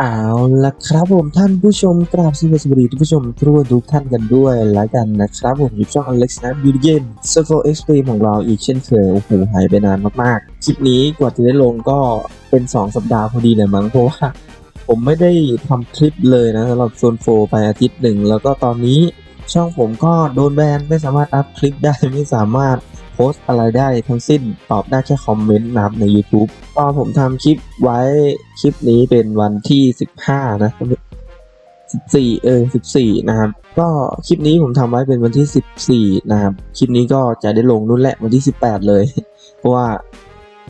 เอาละครับผมท่านผู้ชมกราบสวัสดีท่านผู้ชมทั่วทุกท่านกันด้วยแล้วกันนะครับผมอยู่ช่องอเล็กซ์นะบิวเกมโซโฟเอ็กซ์ตรีมของเราอีกเช่นเคยโอ้โหหายไปนานมากๆ คลิปนี้กว่าจะได้ลงก็เป็น 2 สัปดาห์พอดีเลยมั้งเพราะว่าผมไม่ได้ทำคลิปเลยนะสำหรับโซนโฟไปอาทิตย์หนึ่ง แล้วก็ตอนนี้ช่องผมก็โดนแบนไม่สามารถอัพคลิปได้ไม่สามารถ พสต์อะไรได้ทั้งสิ้นตอบได้แค่คอมเมนต์นะครับใน YouTube ก็ผมทำคลิปไว้คลิปนี้เป็นวันที่ 15 นะ14 เออ 14 นะครับ ก็คลิปนี้ผมทำไว้เป็นวันที่ 14 นะครับ คลิปนี้ก็จะได้ลงนู่นแหละวันที่ 18 เลย เพราะว่า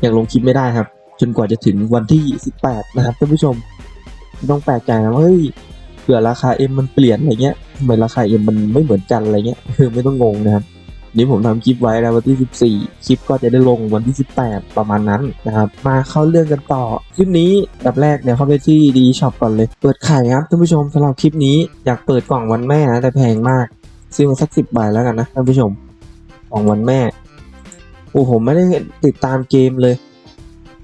ยังลงคลิปไม่ได้ครับ จนกว่าจะถึงวันที่ 18 นะครับท่านผู้ชม ต้องแปลกใจนะว่าเฮ้ยเผื่อราคา M มันเปลี่ยนอะไรเงี้ยทำไมราคา M มันไม่เหมือนกันอะไรเงี้ยคือไม่ต้องงงนะครับ นี่ผมทำคลิปไว้แล้ววันที่ 14 คลิปก็จะได้ลงวันที่ 18 ประมาณนั้นนะครับ มาเข้าเรื่องกันต่อ คลิปนี้แบบแรกเนี่ยเข้าไปที่ดีช็อปก่อนเลย เปิดไข่ครับท่านผู้ชมสำหรับคลิปนี้อยากเปิดกล่องวันแม่นะแต่แพงมากซื้อมาสักสิบใบแล้วกันนะท่านผู้ชมกล่องวันแม่ โอ้ผมไม่ได้ติดตามเกมเลย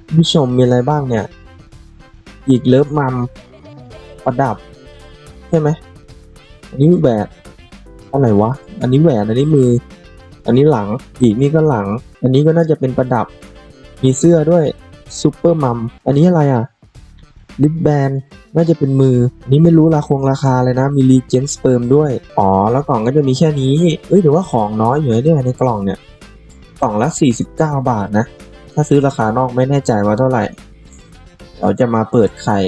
ท่านผู้ชมมีอะไรบ้างเนี่ย อีกเลิฟมัมประดับ ใช่ไหมอันนี้แหวนอะไรวะ อันนี้แหวนอันนี้มือ อันนี้หลังอีกนี่ก็หลัง อันนี้ก็น่าจะเป็นประดับ มีเสื้อด้วยซูเปอร์มัมอันนี้อะไรอะลิปแบนน่าจะเป็นมืออันนี้ไม่รู้ราคงราคาเลยนะ มีรีเจนสเปิร์มด้วย อ๋อ แล้วกล่องก็จะมีแค่นี้ เอ้ยแต่ว่าของน้อยอยู่นะเนี่ยในกล่องเนี่ย กล่องละ 49 บาทนะ ถ้าซื้อราคานอกไม่แน่ใจว่าเท่าไหร่ เราจะมาเปิดไข่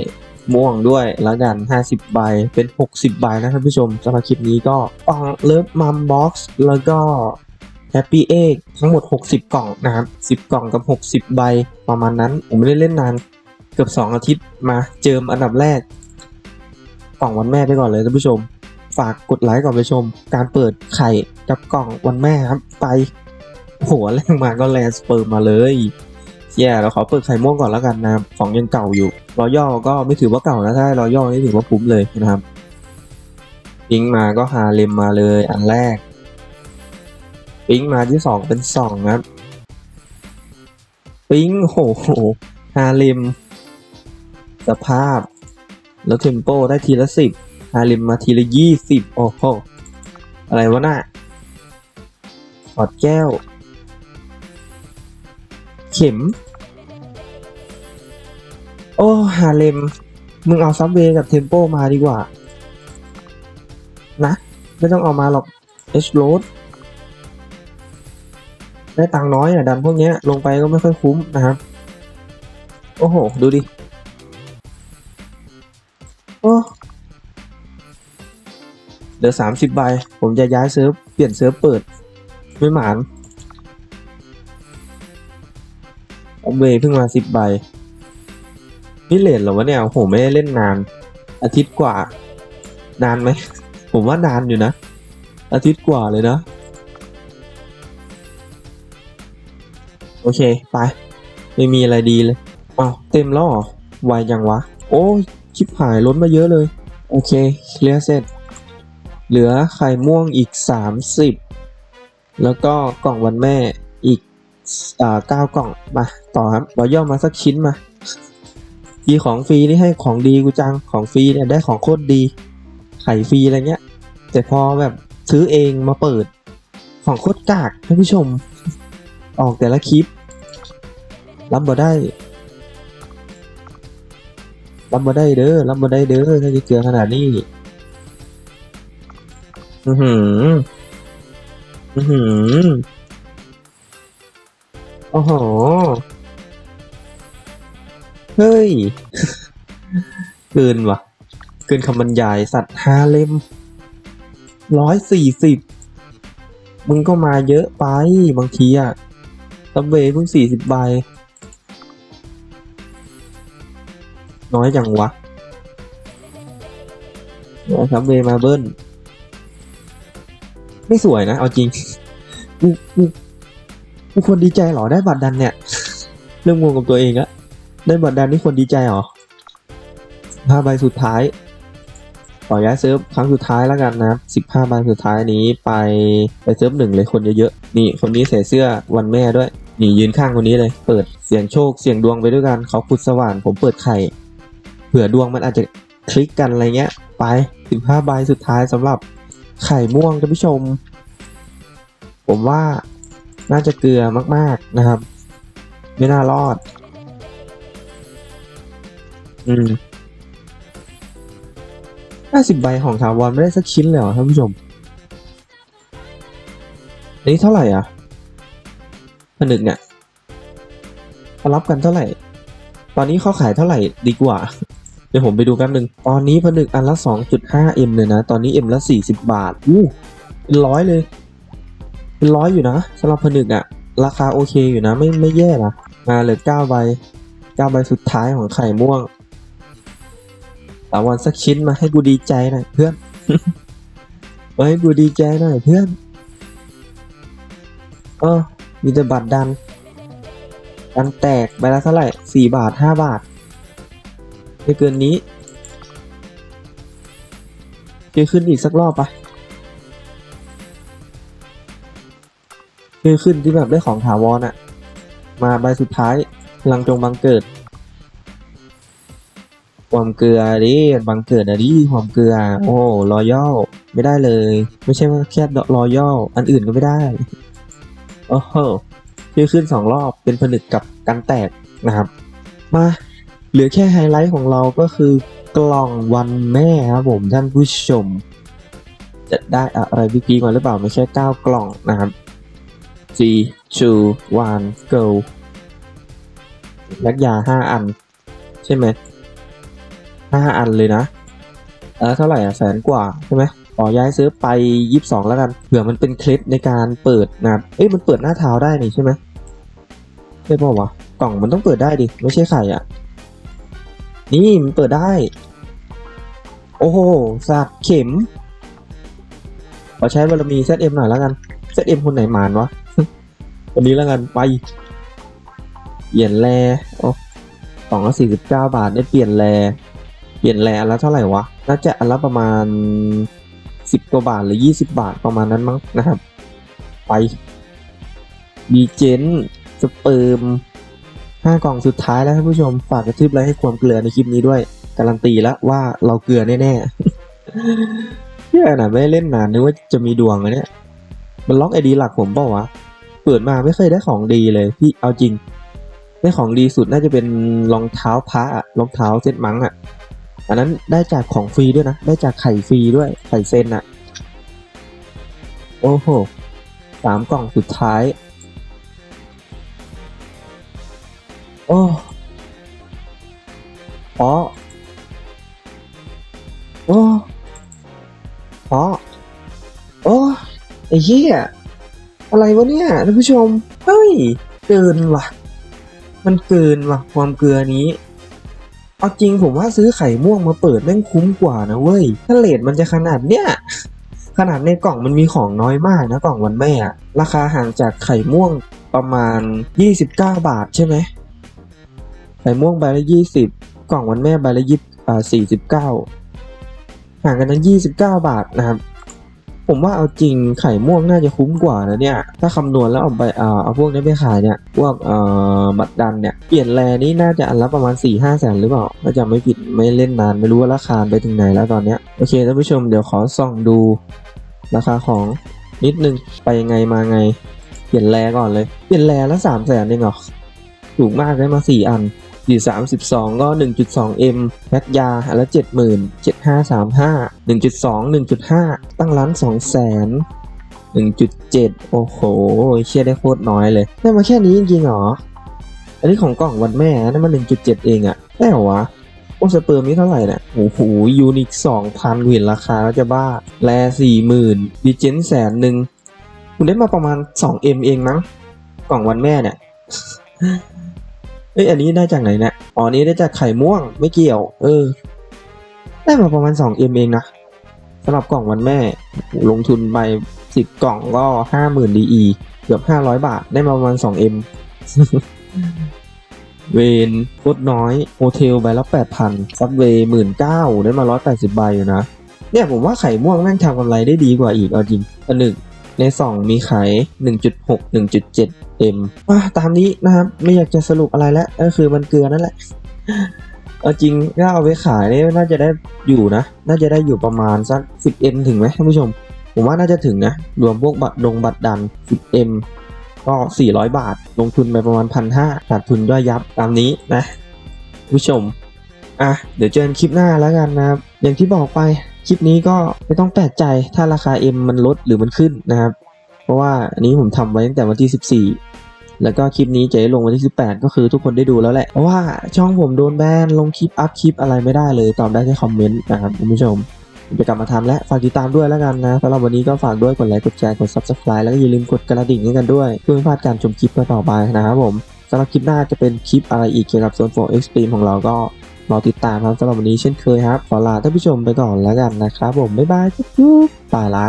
ม่วงด้วยแล้วกัน 50 ใบ เป็น 60 ใบนะท่านผู้ชมสำหรับคลิปนี้ก็กล่องเลิฟมัมบ็อกซ์แล้วก็ แฮปปี้เอ็กทั้งหมด 60 กล่องนะครับ 10 กล่องกับ 60 ใบประมาณนั้น ผมไม่ได้เล่นนานเกือบ 2 อาทิตย์มาเจิมอันดับแรก กล่องวันแม่ไปก่อนเลยท่านผู้ชม ฝากกดไลค์ก่อนไปชม การเปิดไข่กับกล่องวันแม่ครับ ไปโหแรกมาก็แลนสเปิร์มมาเลยแย่เราขอเปิดไข่ม่วงก่อนแล้วกันนะครับของยังเก่าอยู่รอย่อก็ไม่ถือว่าเก่านะถ้ารอย่อนี่ถือว่าคุ้มเลยนะครับยิงมาก็ฮาเลมมาเลยอันแรก ปิ้งมาที่สองเป็นสองครับ ปิ้งโหโหฮาเลมสภาพ แล้วเทมโปได้ทีละสิบฮาเลมมาทีละยี่สิบโอ้โหอะไรวะน่ะขอดแก้ว เข็ม โอ้ฮาเลม มึงเอาซับเวย์กับเทมโปมาดีกว่า นะ ไม่ต้องเอามาหรอกเอชโรด ได้ตังค์น้อยอะดันพวกเนี้ยลงไปก็ไม่ค่อยคุ้มนะครับ โอ้โห ดูดิ โอ้เหลือสามสิบใบ ผมจะย้ายเซิร์ฟ เปลี่ยนเซิร์ฟเปิด ไม่หมานเอเวย์เพิ่งมาสิบใบนี่เลนเหรอวะเนี่ยโอ้โหไม่ได้เล่นนาน อาทิตย์กว่า นานไหม ผมว่านานอยู่นะ อาทิตย์กว่าเลยนะ โอเค ไป ไม่มีอะไรดีเลยอ้าวเต็มแล้วเหรอไวยังวะ โอ้ยชิบหายล้นมาเยอะเลย โอเคเคลียร์เสร็จ เหลือไข่ม่วงอีก 30 แล้วก็กล่องวันแม่อีกอ่าเก้ากล่องมาต่อครับเราย่อมาสักชิ้นมายีของฟรีนี่ให้ของดีกูจังของฟรีเนี่ยได้ของโคตรดี ไข่ฟรีอะไรเงี้ย แต่พอแบบซื้อเองมาเปิดของโคตรกากท่านผู้ชม ออกแต่ละคลิป รับบ่ได้รับบ่ได้เด้อรับบ่ได้เด้อถ้าจะเกลือขนาดนี้ อือหือ อือหือ โอ้โห เฮ้ย เกินว่ะ เกินคำบรรยายสัตว์ห้าเล่มร้อยสี่สิบมึงก็มาเยอะไปบางทีอะซับเวย์เพิ่งสี่สิบใบ น้อยจังวะเอาซับเวมาเบิ้ลไม่สวยนะ เอาจริงกูกูกูควรดีใจหรอได้บัตรดันเนี่ย เริ่มงงกับตัวเองอะได้บัตรดันนี่ควรดีใจหรอห้าใบสุดท้ายขอย้ายเซิร์ฟครั้งสุดท้ายแล้วกันนะสิบห้าใบสุดท้ายนี้ไปไปเซิร์ฟหนึ่งเลยคนเยอะๆ นี่คนนี้ใส่เสื้อวันแม่ด้วย นี่ยืนข้างคนนี้เลย เปิดเสียงโชคเสียงดวงไปด้วยกัน เขาขุดสว่านผมเปิดไข่ ผื่อดวงมันอาจจะคลิกกันอะไรเงี้ย ไปสิบห้าใบสุดท้ายสำหรับไข่ม่วงท่านผู้ชม ผมว่าน่าจะเกลือมาก ๆนะครับ ไม่น่ารอด อืมห้าสิบใบของถาวรไม่ได้สักชิ้นเลยเหรอท่านผู้ชมอันนี้เท่าไหร่อะผนึกเนี่ยเขารับกันเท่าไหร่ ตอนนี้เขาขายเท่าไหร่ดีกว่า เดี๋ยวผมไปดูแป๊บนึง ตอนนี้ผนึกอันละ 2.5M เลยนะ ตอนนี้ M ละ 40 บาท อู้เป็นร้อยเลย เป็นร้อยอยู่นะสำหรับผนึกอะราคาโอเคอยู่นะ ไม่ไม่แย่นะมาเหลือ9ใบ9ใบสุดท้ายของไข่ม่วงตาวันสักชิ้นมาให้กูดีใจหน่อยเพื่อน มาให้กูดีใจหน่อยเพื่อนเออมีแต่บัตรดัน ดันแตกใบละเท่าไหร่สี่บาทห้าบาท ไม่เกินนี้เจอขึ้นอีกสักรอบปะเจอขึ้นที่แบบได้ของถาวรอะมาใบสุดท้ายลังจงบังเกิด ความเกลือดิบังเกิดอะดิความเกลือ โอ้รอยัลไม่ได้เลย ไม่ใช่ว่าแค่รอยัลอันอื่นก็ไม่ได้ โอ้โหชื่อขึ้นสองรอบเป็นผนึกกับกันแตกนะครับ มา เหลือแค่ไฮไลท์ของเราก็คือกล่องวันแม่ครับผมท่านผู้ชม จะได้อะไรพี่พีมาหรือเปล่าไม่ใช่ 9 กล่องนะครับ G 2 1 go ลักยา 5 อัน ใช่ไหม 5 อันเลยนะเออเท่าไหร่อะแสนกว่าใช่ไหมขอย้ายซื้อไปยี่สิบสองแล้วกันเผื่อมันเป็นเคล็ดในการเปิดนะครับเอ้ยมันเปิดหน้าเท้าได้นี่ใช่ไหมใช่ป่าวะกล่องมันต้องเปิดได้ดิ ไม่ใช่ไข่อะ นี่มันเปิดได้ โอ้โหสับเข็มขอใช้บารมี ZM หน่อยแล้วกัน ZM คนไหนมานวะวันนี้แล้วกันไป เปลี่ยนแลโอ้กล่องสี่สิบเก้าบาทได้เปลี่ยนแลเปลี่ยนแลอันละเท่าไหร่วะ น่าจะอันละประมาณสิบกว่าบาทหรือยี่สิบาทประมาณนั้นมั้งนะครับ ไปดีเจนสเปิร์ม ห้ากล่องสุดท้ายแล้วท่านผู้ชมฝากกระทืบไลค์ให้ความเกลือในคลิปนี้ด้วย การันตีแล้วว่าเราเกลือแน่ๆเพื่อนะไม่เล่นนานนึกว่าจะมีดวงอะเนี่ยมันล็อกไอดีหลักผมเปล่าวะเปิดมาไม่เคยได้ของดีเลยพี่เอาจริงได้ของดีสุดน่าจะเป็นรองเท้าพระอะรองเท้าเซตมังอะอันนั้นได้จากของฟรีด้วยนะ ได้จากไข่ฟรีด้วยไข่เซนอะโอ้โหสามกล่องสุดท้าย โอ้พอโอ้พอโอ้ไอ้เหี้ยอะไรวะเนี่ยท่านผู้ชม เฮ้ย เกินว่ะ มันเกินว่ะ ความเกลือนี้ เอาจริงผมว่าซื้อไข่ม่วงมาเปิดแม่งคุ้มกว่านะเว้ย ถ้าเลทมันจะขนาดเนี้ย ขนาดในกล่องมันมีของน้อยมากนะกล่องวันแม่ ราคาห่างจากไข่ม่วงประมาณ 29 บาทใช่ไหม ไข่ม่วงใบละ20กล่องวันแม่ใบละยี่อ่า49ห่างกันนั้น29บเก้าบาทนะครับ ผมว่าเอาจริงไข่ม่วงน่าจะคุ้มกว่านะเนี่ย ถ้าคำนวณแล้วเอาไปเอาเอาพวกนี้ไปขายเนี่ยพวกเอ่อบัตรดันเนี่ยเปลี่ยนแลนี้น่าจะอันละประมาณ4ี่ห้าแสนหรือเปล่าถ้าจำไม่ผิดไม่เล่นนานไม่รู้ว่าราคาไปถึงไหนแล้วตอนเนี้ยโอเคท่านผู้ชมเดี๋ยวขอส่องดูราคาของนิดนึงไปยังไงมาไง เปลี่ยนแลก่อนเลย เปลี่ยนแลละสามแสนเองเหรอถูกมากได้มาสี่อัน สี่สามสิบสองก็หนึ่งจุดสองเอ็มแพ็คยาอันละเจ็ดหมื่นเจ็ดห้าสามห้าหนึ่งจุดสองหนึ่งจุดห้าตั้งร้านสองแสนหนึ่งจุดเจ็ดโอ้โหเชี่ยได้โคตรน้อยเลย ได้มาแค่นี้จริงๆหรอ อันนี้ของกล่องวันแม่นั่นมันหนึ่งจุดเจ็ดเองอะได้เหรอวะโอ้สเปิร์มนี่เท่าไหร่เนี่ยโอ้โหยูนิคสองพันเห็นราคาแล้วจะบ้า แลสี่หมื่นดิเจนแสนหนึ่งคุณได้มาประมาณสองเอ็มเองมั้ง กล่องวันแม่เนี่ย เอ้ยอันนี้ได้จากไหนเนี่ยอ๋ออันนี้ได้จากไข่ม่วงไม่เกี่ยว เออ ได้มาประมาณสองเอ็มเองนะสำหรับกล่องวันแม่ ลงทุนไปสิบกล่องก็ห้าหมื่นดีเกือบห้าร้อยบาทได้มาประมาณสองเอ็มเวนโคตรน้อยโฮเทลใบละแปดพันซับเวย์หมื่นเก้าได้มาร้อยแปดสิบใบอยู่นะเนี่ยผมว่าไข่ม่วงแม่งทำกำไรได้ดีกว่าอีกเอาจริงอันหนึ่ง ในสองมีขาย 1.6 1.7 M อะตามนี้นะครับไม่อยากจะสรุปอะไรแล้วก็คือมันเกลือนั่นแหละเอาจริงถ้าเอาไปขายนี่น่าจะได้อยู่นะ น่าจะได้อยู่ประมาณสัก 10m ถึงไหมท่านผู้ชม ผมว่าน่าจะถึงนะ รวมพวกบัตรดงบัตรดัน 10m ก็ 400 บาท ลงทุนไปประมาณ 1,500ขาดทุนย่อยยับตามนี้นะผู้ชม อะ เดี๋ยวเจอกันคลิปหน้าแล้วกันนะครับ อย่างที่บอกไป คลิปนี้ก็ไม่ต้องแปลกใจถ้าราคา M มันลดหรือมันขึ้นนะครับ เพราะว่าอันนี้ผมทำไว้ตั้งแต่วันที่ 14 แล้วก็คลิปนี้จะได้ลงวันที่ 18 ก็คือทุกคนได้ดูแล้วแหละ เพราะว่าช่องผมโดนแบนลงคลิปอัพคลิปอะไรไม่ได้เลย ตอบได้แค่คอมเมนต์นะครับคุณผู้ชมจะกลับมาทำและฝากติดตามด้วยแล้วกันนะสำหรับวันนี้ก็ฝากด้วยกดไลค์กดแชร์กด subscribe แล้วก็อย่าลืมกดกระดิ่งให้กันด้วยเพื่อไม่พลาดการชมคลิปต่อไปนะครับผมสำหรับคลิปหน้าจะเป็นคลิปอะไรอีกเกี่ยวกับโซน4 Extreme ของเราก็ รอติดตามครับสำหรับวันนี้เช่นเคยครับ ขอลาท่านผู้ชมไปก่อนแล้วกันนะครับผม บ๊ายบายจุ๊บๆไปละ